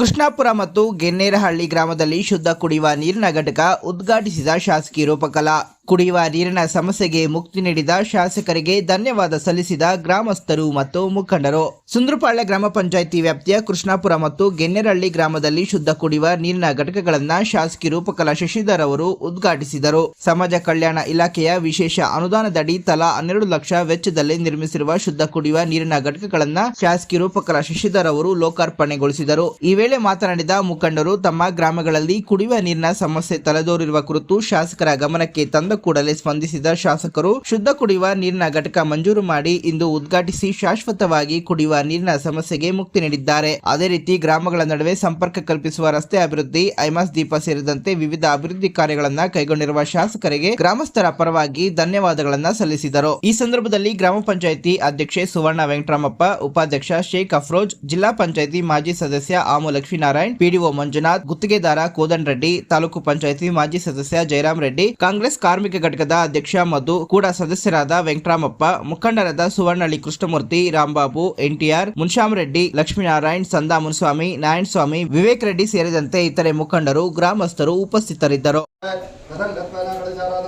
ಕೃಷ್ಣಾಪುರ ಮತ್ತು ಗೆನ್ನೇರಹಳ್ಳಿ ಗ್ರಾಮದಲ್ಲಿ ಶುದ್ಧ ಕುಡಿಯುವ ನೀರಿನ ಘಟಕ ಉದ್ಘಾಟಿಸಿದ ಶಾಸಕಿ ರೂಪಕಲಾ. ಕುಡಿಯುವ ನೀರಿನ ಸಮಸ್ಯೆಗೆ ಮುಕ್ತಿ ನೀಡಿದ ಶಾಸಕರಿಗೆ ಧನ್ಯವಾದ ಸಲ್ಲಿಸಿದ ಗ್ರಾಮಸ್ಥರು ಮತ್ತು ಮುಖಂಡರು. ಸುಂದ್ರಪಾಳ್ಯ ಗ್ರಾಮ ಪಂಚಾಯಿತಿ ವ್ಯಾಪ್ತಿಯ ಕೃಷ್ಣಾಪುರ ಮತ್ತು ಗೆನ್ನೇರಹಳ್ಳಿ ಗ್ರಾಮದಲ್ಲಿ ಶುದ್ಧ ಕುಡಿಯುವ ನೀರಿನ ಘಟಕಗಳನ್ನ ಶಾಸಕಿ ರೂಪಕಲಾ ಶಶಿಧರ್ ಅವರು ಉದ್ಘಾಟಿಸಿದರು. ಸಮಾಜ ಕಲ್ಯಾಣ ಇಲಾಖೆಯ ವಿಶೇಷ ಅನುದಾನದಡಿ ತಲಾ ಹನ್ನೆರಡು ಲಕ್ಷ ವೆಚ್ಚದಲ್ಲಿ ನಿರ್ಮಿಸಿರುವ ಶುದ್ಧ ಕುಡಿಯುವ ನೀರಿನ ಘಟಕಗಳನ್ನ ಶಾಸಕಿ ರೂಪಕಲಾ ಶಶಿಧರ್ ಅವರು ಲೋಕಾರ್ಪಣೆಗೊಳಿಸಿದರು. ಈ ವೇಳೆ ಮಾತನಾಡಿದ ಮುಖಂಡರು, ತಮ್ಮ ಗ್ರಾಮಗಳಲ್ಲಿ ಕುಡಿಯುವ ನೀರಿನ ಸಮಸ್ಯೆ ತಲೆದೋರಿರುವ ಕುರಿತು ಶಾಸಕರ ಗಮನಕ್ಕೆ ತಂದ ಕೂಡಲೇ ಸ್ಪಂದಿಸಿದ ಶಾಸಕರು, ಶುದ್ಧ ಕುಡಿಯುವ ನೀರಿನ ಘಟಕ ಮಂಜೂರು ಮಾಡಿ ಇಂದು ಉದ್ಘಾಟಿಸಿ ಶಾಶ್ವತವಾಗಿ ಕುಡಿಯುವ ನೀರಿನ ಸಮಸ್ಯೆಗೆ ಮುಕ್ತಿ ನೀಡಿದ್ದಾರೆ. ಅದೇ ರೀತಿ ಗ್ರಾಮಗಳ ನಡುವೆ ಸಂಪರ್ಕ ಕಲ್ಪಿಸುವ ರಸ್ತೆ ಅಭಿವೃದ್ಧಿ ಐಮಾಸ್ ದೀಪ ಸೇರಿದಂತೆ ವಿವಿಧ ಅಭಿವೃದ್ಧಿ ಕಾರ್ಯಗಳನ್ನು ಕೈಗೊಂಡಿರುವ ಶಾಸಕರಿಗೆ ಗ್ರಾಮಸ್ಥರ ಪರವಾಗಿ ಧನ್ಯವಾದಗಳನ್ನು ಸಲ್ಲಿಸಿದರು. ಈ ಸಂದರ್ಭದಲ್ಲಿ ಗ್ರಾಮ ಪಂಚಾಯಿತಿ ಅಧ್ಯಕ್ಷೆ ಸುವರ್ಣ ವೆಂಕಟರಾಮಪ್ಪ, ಉಪಾಧ್ಯಕ್ಷ ಶೇಖ್ ಅಫ್ರೋಜ್, ಜಿಲ್ಲಾ ಪಂಚಾಯಿತಿ ಮಾಜಿ ಸದಸ್ಯ ಆಮು ಲಕ್ಷ್ಮೀನಾರಾಯಣ್, ಪಿಡಿಒ ಮಂಜುನಾಥ್, ಗುತ್ತಿಗೆದಾರ ಕೋದನ್ ರೆಡ್ಡಿ, ತಾಲೂಕು ಪಂಚಾಯಿತಿ ಮಾಜಿ ಸದಸ್ಯ ಜಯರಾಮ್ ರೆಡ್ಡಿ, ಕಾಂಗ್ರೆಸ್ ಕಾರ್ಮಿಕ ಘಟಕದ ಅಧ್ಯಕ್ಷ ಮಧು, ಕೂಡ ಸದಸ್ಯರಾದ ವೆಂಕಟರಾಮಪ್ಪ, ಮುಖಂಡರಾದ ಸುವರ್ಣಳ್ಳಿ ಕೃಷ್ಣಮೂರ್ತಿ ರಾಂಬಾಬು ಎನ್ಟಿಆರ್, ಮುನ್ಶಾಮ್ ರೆಡ್ಡಿ, ಲಕ್ಷ್ಮೀನಾರಾಯಣ್, ಸಂದಾ ಮುನ್ಸ್ವಾಮಿ ನಾರಾಯಣ ಸ್ವಾಮಿ ವಿವೇಕ್ ರೆಡ್ಡಿ ಸೇರಿದಂತೆ ಇತರೆ ಮುಖಂಡರು, ಗ್ರಾಮಸ್ಥರು ಉಪಸ್ಥಿತರಿದ್ದರು.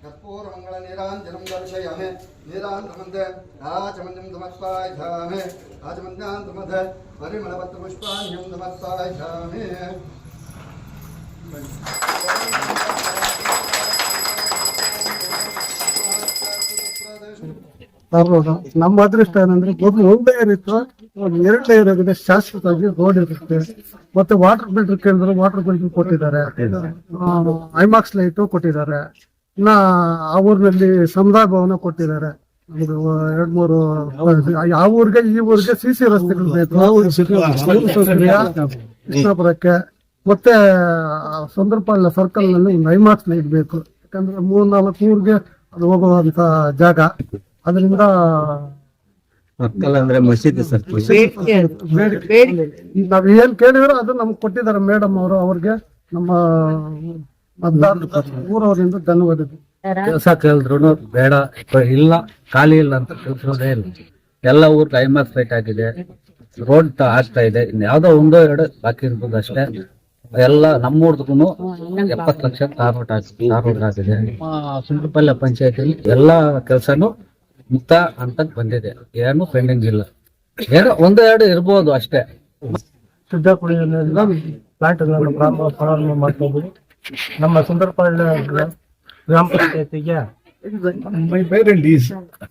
कर्पूरमङ्गलनीराञ्जनं दर्शयामि नीरान्तमन्ते आचमन्यं समर्पयामि आचमन्यान्तमध्ये परिमलपत्रपुष्पाण्यं समर्पयामि ರೋಡ್ ನಮ್ಮ ಅದೃಷ್ಟ ಏನಂದ್ರೆ ಮೊದಲು ಒಂದು ಲೇಯರ್ ಇತ್ತು ಇವಾಗ ಎರಡು ಲೇಯರ್ ಆಗಿದೆ ಶಾಶ್ವತವಾಗಿ ರೋಡ್ ಇರುತ್ತೆ ಮತ್ತೆ ವಾಟರ್ ಫಿಲ್ಟರ್ ಕೇಳಿದ್ರೆ ವಾಟರ್ ಫಿಲ್ಟರ್ ಕೊಟ್ಟಿದ್ದಾರೆ ಐಮಾಕ್ಸ್ ಲೈಟು ಕೊಟ್ಟಿದ್ದಾರೆ ಇನ್ನ ಆ ಊರಿನಲ್ಲಿ ಸಮುದಾಯ ಭವನ ಕೊಟ್ಟಿದ್ದಾರೆ ಒಂದು ಎರಡ್ ಮೂರು ಯಾವ ಊರಿಗೆ ಈ ಊರಿಗೆ ಸಿ ಸಿ ರಸ್ತೆಗಳು ಬೇಕು. ಕೃಷ್ಣಾಪುರಕ್ಕೆ. ಮತ್ತೆ ಸುಂದರಪಾಳ್ಯ ಸರ್ಕಲ್ನಲ್ಲಿ ಒಂದು ಐಮಾಕ್ಸ್ ಲೈಟ್ ಬೇಕು ಯಾಕಂದ್ರೆ ಮೂರ್ ನಾಲ್ಕು ಊರಿಗೆ ಅದು ಹೋಗುವಂತ ಜಾಗ. ಅದರಿಂದ ಮಕ್ಕಳ ಅಂದ್ರೆ ಮಸೀದಿ ಸರ್. ನಾವ್ ಏನ್ ಕೇಳಿದ್ರು ಅದು ನಮ್ಗೆ ಕೊಟ್ಟಿದ್ದಾರೆ ಮೇಡಮ್ ಅವರು ಅವ್ರಿಗೆ ನಮ್ಮ ಊರವರಿಂದ ಧನ್ಯವಾದಗಳು ಕೆಲಸ ಕೇಳಿದ್ರು ಬೇಡ ಇಲ್ಲ ಖಾಲಿ ಇಲ್ಲ ಅಂತ ತಿಳ್ಸೋದೇ ಇಲ್ಲ. ಎಲ್ಲ ಊರ್ ಟೈಮರ್ ಸೈಟ್ ಆಗಿದೆ. ರೋಡ್ ಆಗ್ತಾ ಇದೆ. ಇನ್ ಯಾವ್ದೋ ಒಂದೋ ಎರಡು ಬಾಕಿ ಇರ್ಬೋದು ಅಷ್ಟೇ. ಎಲ್ಲ ನಮ್ಮೂರ್ದಕ್ಕೂ ಎಪ್ಪತ್ತು lakh tar road tar road ಆಗಿದೆ. ಸುಂದ್ರಪಲ್ಲೆ ಪಂಚಾಯತಿಲಿ ಎಲ್ಲಾ ಕೆಲಸನು ಮುಕ್ತ ಅಂತ ಬಂದಿದೆ. ಏನು ಪೆಂಡಿಂಗ್ ಇಲ್ಲ. ಏನೋ ಒಂದೋ ಎರಡು ಇರ್ಬೋದು ಅಷ್ಟೇ. ನೀರಿನ ಪ್ಲಾಂಟ್ಗಳನ್ನು ಪ್ರಾರಂಭ ಮಾಡ್ಕೋಬಹುದು ನಮ್ಮ ಸುಂದರಪಾಳ್ಯ ಗ್ರಾ- ಗ್ರಾಮ ಪಂಚಾಯತಿಗೆ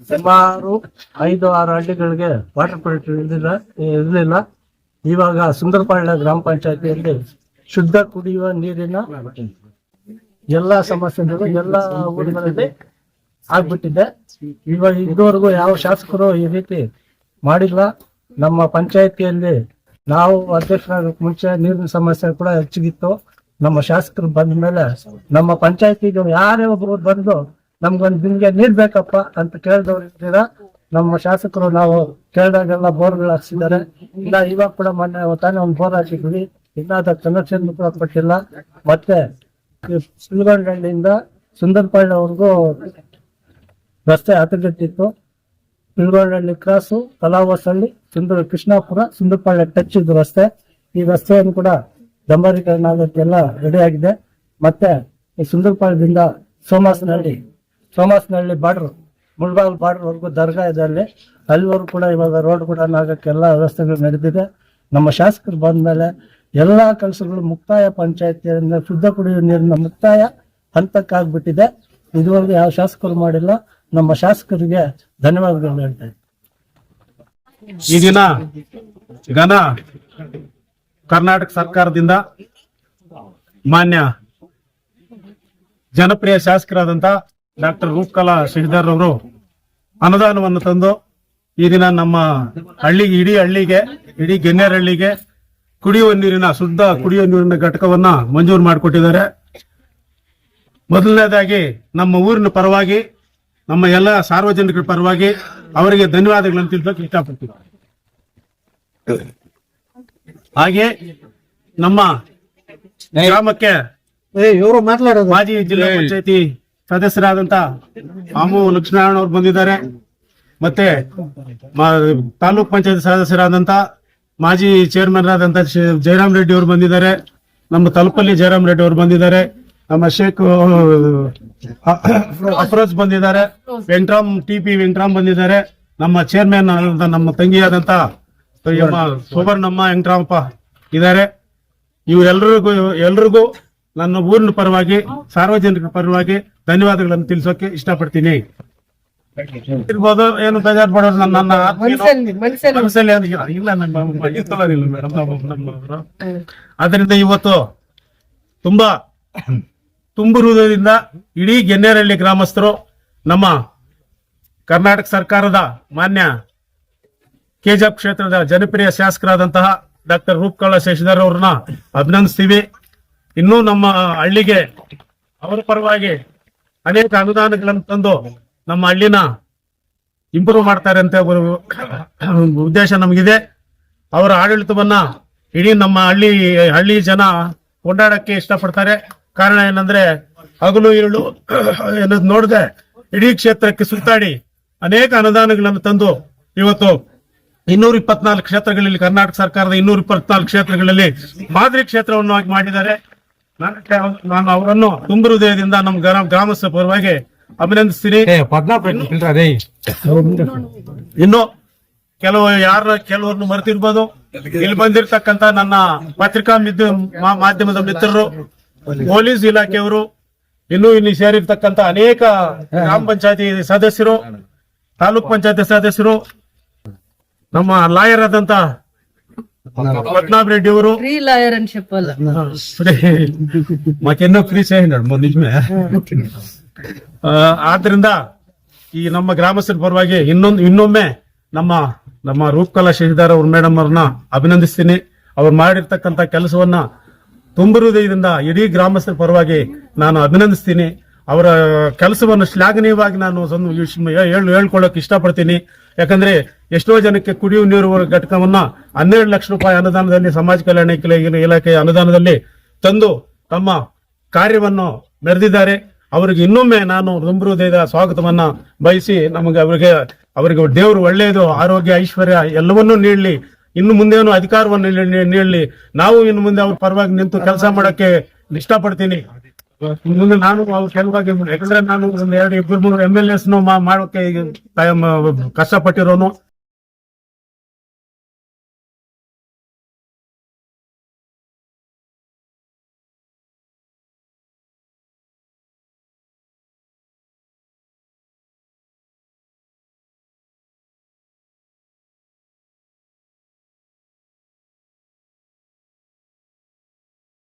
ಸುಮಾರು ಐದು ಆರು ಹಳ್ಳಿಗಳಿಗೆ ವಾಟರ್ ಫಿಲ್ಟರ್ ಇರಲಿಲ್ಲ ಇರಲಿಲ್ಲ. ಇವಾಗ ಸುಂದರಪಾಳ್ಯ ಗ್ರಾಮ ಪಂಚಾಯತಿಯಲ್ಲಿ ಶುದ್ಧ ಕುಡಿಯುವ ನೀರಿನ ಎಲ್ಲಾ ಸಮಸ್ಯೆಗಳು ಎಲ್ಲಾ ಊರುಗಳಲ್ಲಿ ಆಗ್ಬಿಟ್ಟಿದೆ. ಇವಾಗ ಇದುವರೆಗೂ ಯಾವ ಶಾಸಕರು ಈ ರೀತಿ ಮಾಡಿಲ್ಲ. ನಮ್ಮ ಪಂಚಾಯತಿಯಲ್ಲಿ ನಾವು ಅಧ್ಯಕ್ಷರಾಗಕ್ಕೆ ಮುಂಚೆ ನೀರಿನ ಸಮಸ್ಯೆ ಕೂಡ ಹೆಚ್ಚಿಗಿತ್ತು. ನಮ್ಮ ಶಾಸಕರು ಬಂದ ಮೇಲೆ ನಮ್ಮ ಪಂಚಾಯತಿಗೆ ಯಾರೇ ಒಬ್ರು ಬಂದು ನಮ್ಗೊಂದು ನಿಮ್ಗೆ ನೀರ್ ಬೇಕಪ್ಪ ಅಂತ ಕೇಳಿದವ್ರು ಇದ್ದೀರಾ ನಮ್ಮ ಶಾಸಕರು ನಾವು ಕೇಳಿದಾಗೆಲ್ಲ ಬೋರ್ಗಳು ಹಾಕ್ಸಿದ್ದಾರೆ. ಇಲ್ಲ ಇವಾಗ ಕೂಡ ಮೊನ್ನೆ ತಾನೇ ಒಂದು ಬೋರ್ ಹಾಕಿದ್ವಿ. ಇನ್ನ ಅದ ಕನೆಕ್ಷನ್ ಕೂಡ ಕೊಟ್ಟಿಲ್ಲ. ಮತ್ತೆ ಸುಲ್ಗೊಂಡಿಯಿಂದ ಸುಂದರಪಾಳ್ಯವರೆಗೂ ರಸ್ತೆ ಹತಗಟ್ಟಿತ್ತು ಸುಲ್ಗೊಂಡಳ್ಳಿ ಕ್ರಾಸು ಕಲಾವಸಳ್ಳಿ, ಸುಂದರ ಕೃಷ್ಣಾಪುರ, ಸುಂದರಪಾಳ್ಯ ಟಚ್ ಇದ್ದು ರಸ್ತೆ. ಈ ರಸ್ತೆಯನ್ನು ಕೂಡ ಡಂಬರೀಕರಣ ಆಗೋಕ್ಕೆಲ್ಲ ರೆಡಿ ಆಗಿದೆ. ಮತ್ತೆ ಈ ಸುಂದರಪಾಳ್ಯದಿಂದ ಸೋಮಾಸನಹಳ್ಳಿ ಸೋಮಾಸನಹಳ್ಳಿ ಬಾರ್ಡರ್ ಮುಳ್ಬಾಲ್ ಬಾರ್ಡರ್ ವರೆಗೂ ದರ್ಗಾ ಇದೆ ಅಲ್ಲಿ. ಅಲ್ಲಿವರೆಗೂ ಕೂಡ ಇವಾಗ ರೋಡ್ ಕೂಡ ನಾಗಕ್ಕೆಲ್ಲ ವ್ಯವಸ್ಥೆಗಳು ನಡೆದಿದೆ. ನಮ್ಮ ಶಾಸಕರು ಬಂದ್ಮೇಲೆ ಎಲ್ಲ ಕೆಲಸಗಳು ಮುಕ್ತಾಯ ಪಂಚಾಯತಿಯಿಂದ ಶುದ್ಧ ಕುಡಿಯುವ ನೀರಿನ ಮುಕ್ತಾಯ ಹಂತಕ್ಕಾಗ್ಬಿಟ್ಟಿದೆ. ಇದುವರೆಗೂ ಯಾವ ಶಾಸಕರು ಮಾಡಿಲ್ಲ. ನಮ್ಮ ಶಾಸಕರಿಗೆ ಧನ್ಯವಾದಗಳು ಹೇಳ್ತಾ. ಈ ದಿನ ಘನ ಕರ್ನಾಟಕ ಸರ್ಕಾರದಿಂದ ಮಾನ್ಯ ಜನಪ್ರಿಯ ಶಾಸಕರಾದಂತ ಡಾಕ್ಟರ್ ರೂಪಕಲಾ ಶ್ರೀಧರ್ ಅವರು ಅನುದಾನವನ್ನು ತಂದು ಈ ದಿನ ನಮ್ಮ ಹಳ್ಳಿ ಇಡೀ ಹಳ್ಳಿಗೆ, ಇಡೀ ಗೆನ್ನೇರಹಳ್ಳಿಗೆ ಕುಡಿಯುವ ನೀರಿನ, ಶುದ್ಧ ಕುಡಿಯುವ ನೀರಿನ ಘಟಕವನ್ನ ಮಂಜೂರು ಮಾಡಿಕೊಟ್ಟಿದ್ದಾರೆ. ಮೊದಲನೇದಾಗಿ ನಮ್ಮ ಊರಿನ ಪರವಾಗಿ, ನಮ್ಮ ಎಲ್ಲ ಸಾರ್ವಜನಿಕರ ಪರವಾಗಿ ಅವರಿಗೆ ಧನ್ಯವಾದಗಳನ್ನು ತಿಳಿಸೋಕೆ ಇಷ್ಟಪಡ್ತೀವಿ ಹಾಗೆ ನಮ್ಮ ಗ್ರಾಮಕ್ಕೆ ಮಾಜಿ ಜಿಲ್ಲಾ ಪಂಚಾಯತಿ ಸದಸ್ಯರಾದಂತ ಆಮು ಲಕ್ಷ್ಮೀನಾರಾಯಣ ಅವರು ಬಂದಿದ್ದಾರೆ. ಮತ್ತೆ ಮ- ತಾಲೂಕ್ ಪಂಚಾಯತ್ ಸದಸ್ಯರಾದಂತ ಮಾಜಿ ಚೇರ್ಮನ್ ಆದಂತ ಜಯರಾಮ್ ರೆಡ್ಡಿ ಅವರು ಬಂದಿದ್ದಾರೆ. ನಮ್ಮ ತಲುಪಲ್ಲಿ ಜಯರಾಮ್ ರೆಡ್ಡಿ ಅವರು ಬಂದಿದ್ದಾರೆ. ನಮ್ಮ ಶೇಖ್ ಅಫ್ರೋಜ್ ಬಂದಿದ್ದಾರೆ. ವೆಂಕಟ್ರಾಮ್ ಟಿ ಪಿ ವೆಂಕಟ್ರಾಮ್ ಬಂದಿದ್ದಾರೆ. ನಮ್ಮ ಚೇರ್ಮನ್ ಆದಂತ ನಮ್ಮ ತಂಗಿಯಾದಂತ ಸುವರ್ಣಮ್ಮ ವೆಂಕಟರಾಮಪ್ಪ ಇದ್ದಾರೆ. ಇವರೆಲ್ಲರಿಗೂ ಎಲ್ರಿಗೂ ನನ್ನ ಊರಿನ ಪರವಾಗಿ ಸಾರ್ವಜನಿಕ ಪರವಾಗಿ ಧನ್ಯವಾದಗಳನ್ನು ತಿಳಿಸೋಕೆ ಇಷ್ಟಪಡ್ತೀನಿ. ಇರ್ಬೋದು ಏನು ಬೇಜಾರು ಪಡೋರು ನನ್ನ ಇಲ್ಲ, ನಮ್ಮ ಇವತ್ತು ತುಂಬಾ ತುಂಬಿರುವುದರಿಂದ ಹೃದಯದಿಂದ ಇಡೀ ಗೆನ್ನೇರಹಳ್ಳಿ ಗ್ರಾಮಸ್ಥರು ನಮ್ಮ ಕರ್ನಾಟಕ ಸರ್ಕಾರದ ಮಾನ್ಯ ಕೆಜಿಎಫ್ ಕ್ಷೇತ್ರದ ಜನಪ್ರಿಯ ಶಾಸಕರಾದಂತಹ ಡಾಕ್ಟರ್ ರೂಪಕಲಾ ಶಶಿಧರ್ ಅವ್ರನ್ನ ಅಭಿನಂದಿಸ್ತೀವಿ. ಇನ್ನೂ ನಮ್ಮ ಹಳ್ಳಿಗೆ ಅವರ ಪರವಾಗಿ ಅನೇಕ ಅನುದಾನಗಳನ್ನು ತಂದು ನಮ್ಮ ಹಳ್ಳಿನ ಇಂಪ್ರೂವ್ ಮಾಡ್ತಾರೆ ಅಂತ ಉದ್ದೇಶ ನಮಗಿದೆ. ಅವರ ಆಡಳಿತವನ್ನ ಇಡೀ ನಮ್ಮ ಹಳ್ಳಿ ಹಳ್ಳಿ ಜನ ಕೊಂಡಾಡಕ್ಕೆ ಇಷ್ಟಪಡ್ತಾರೆ. ಕಾರಣ ಏನಂದ್ರೆ ಹಗಲು, ಇರುಳು ಏನದು ನೋಡದೆ ಇಡೀ ಕ್ಷೇತ್ರಕ್ಕೆ ಸುತ್ತಾಡಿ ಅನೇಕ ಅನುದಾನಗಳನ್ನು ತಂದು ಇವತ್ತು ಇನ್ನೂರ ಇಪ್ಪತ್ನಾಲ್ಕು ಕ್ಷೇತ್ರಗಳಲ್ಲಿ ಕರ್ನಾಟಕ ಸರ್ಕಾರದ ಇನ್ನೂರ ಇಪ್ಪತ್ನಾಲ್ಕು ಕ್ಷೇತ್ರಗಳಲ್ಲಿ ಮಾದರಿ ಕ್ಷೇತ್ರವನ್ನು ಆಗಿ ಮಾಡಿದ್ದಾರೆ. ನಾನು ನಾನು ಅವರನ್ನು ತುಂಬ ಹೃದಯದಿಂದ ನಮ್ಮ ಗ್ರಾಮ ಗ್ರಾಮಸ್ಥ ಪರವಾಗಿ ಅಭಿನಂದಿಸ್ತೀನಿ. ಇನ್ನು ಕೆಲವು ಯಾರ ಕೆಲವರನ್ನು ಮರೆತಿರ್ಬೋದು. ಇಲ್ಲಿ ಬಂದಿರತಕ್ಕಂತ ನನ್ನ ಪತ್ರಿಕಾ ಮಾಧ್ಯಮದ ಮಿತ್ರರು ಪೊಲೀಸ್ ಇಲಾಖೆಯವರು ಇನ್ನು ಇಲ್ಲಿ ಸೇರಿರ್ತಕ್ಕಂತ ಅನೇಕ ಗ್ರಾಮ ಪಂಚಾಯತಿ ಸದಸ್ಯರು ತಾಲೂಕ್ ಪಂಚಾಯತಿ ಸದಸ್ಯರು ನಮ್ಮ ಲಾಯರ್ ಆದಂತ పద్నాభ రెడ్డి ఎవరు ఫ్రీ లాయర్ అని చెప్పాలి మాకెన్నో ఫ్రీ చేయండి నిజమే ಆ, ಆದ್ರಿಂದ ಈ ನಮ್ಮ ಗ್ರಾಮಸ್ಥರ ಪರವಾಗಿ ಇನ್ನೊಂದು ಇನ್ನೊಮ್ಮೆ ನಮ್ಮ ನಮ್ಮ ರೂಪಕಲಾ ಶಶಿಧರ್ ಅವ್ರ ಮೇಡಮ್ ಅವ್ರನ್ನ ಅಭಿನಂದಿಸ್ತೀನಿ ಅವ್ರು ಮಾಡಿರ್ತಕ್ಕಂತ ಕೆಲಸವನ್ನ ತುಂಬ ಹೃದಯದಿಂದ ಇಡೀ ಗ್ರಾಮಸ್ಥರ ಪರವಾಗಿ ನಾನು ಅಭಿನಂದಿಸ್ತೀನಿ ಅವರ ಕೆಲಸವನ್ನು ಶ್ಲಾಘನೀಯವಾಗಿ ನಾನು ಹೇಳ್ಕೊಳ್ಳೋಕೆ ಇಷ್ಟಪಡ್ತೀನಿ. ಯಾಕಂದ್ರೆ ಎಷ್ಟೋ ಜನಕ್ಕೆ ಕುಡಿಯುವ ನೀರು ಘಟಕವನ್ನ ಹನ್ನೆರಡು ಲಕ್ಷ ರೂಪಾಯಿ ಅನುದಾನದಲ್ಲಿ ಸಮಾಜ ಕಲ್ಯಾಣ ಇಲಾಖೆ ಇಲಾಖೆಯ ಅನುದಾನದಲ್ಲಿ ತಂದು ತಮ್ಮ ಕಾರ್ಯವನ್ನು ಮೆರೆದಿದ್ದಾರೆ. ಅವರಿಗೆ ಇನ್ನೊಮ್ಮೆ ನಾನು ಹೃದಯದ ಸ್ವಾಗತವನ್ನ ಬಯಸಿ ನಮಗೆ ಅವರಿಗೆ ಅವರಿಗೆ ದೇವರು ಒಳ್ಳೆಯದು, ಆರೋಗ್ಯ, ಐಶ್ವರ್ಯ ಎಲ್ಲವನ್ನೂ ನೀಡಲಿ. ಇನ್ನು ಮುಂದೇನು ಅಧಿಕಾರವನ್ನು ನೀಡಲಿ. ನಾವು ಇನ್ನು ಮುಂದೆ ಅವ್ರ ಪರವಾಗಿ ನಿಂತು ಕೆಲಸ ಮಾಡೋಕ್ಕೆ ಇಷ್ಟಪಡ್ತೀನಿ. ಮುಂದೆ ನಾನು ಕೆಲವಾಗಿ ಯಾಕಂದ್ರೆ ನಾನು ಒಂದ್ ಎರಡು ಇಬ್ಬರು ಮೂರು ಎಂ ಎಲ್ ಎಸ್ ಮಾಡೋಕೆ ಟೈಮ್ ಕಷ್ಟಪಟ್ಟಿರೋನು.